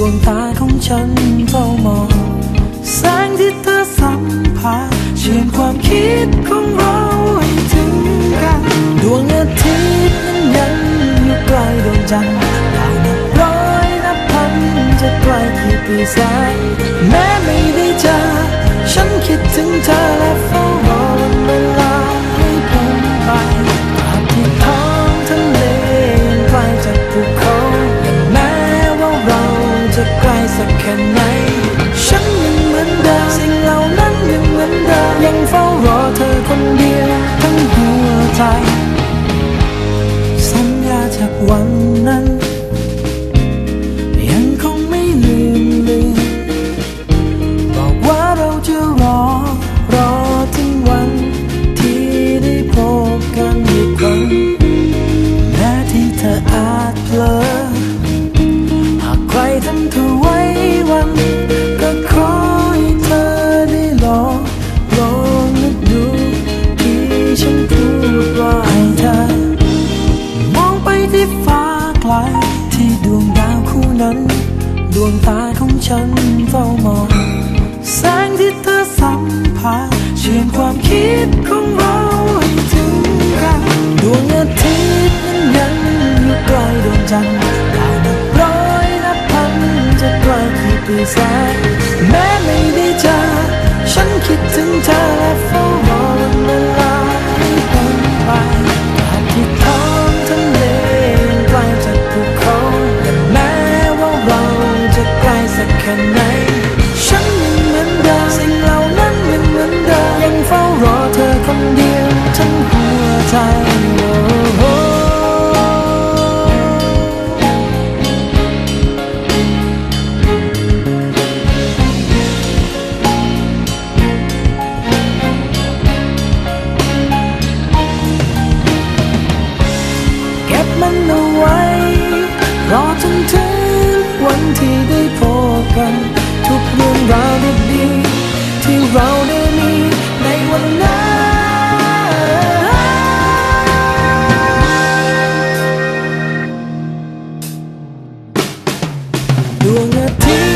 ดวงตาของฉันเฝ้ามอง แสงที่เธอสัมผัสเชื่อมความคิดของเราให้ถึงกัน ดวงอาทิตย์นั้นยังอยู่ใกล้ดวงจันทร์ได้นับร้อยนับพันจะไกลกี่ปีแสน ใจ สัญญาจากวันนั้น ยังคงไม่ลืมลืมบอกว่าเราจะรอ รอถึงวันที่ได้พบกันอีกครั้งแม้ที่เธออาจเพลอ นั้น ดวงตาของฉันเฝ้ามอง แสงที่เธอสัมผัสเชื่อมความคิดของเราให้ถึงกันดวงอาทิตย์นั้นอยู่ใกล้ดวงจันทร์ดาวนับร้อยนับพันจะใกล้ที่ปีแสง Till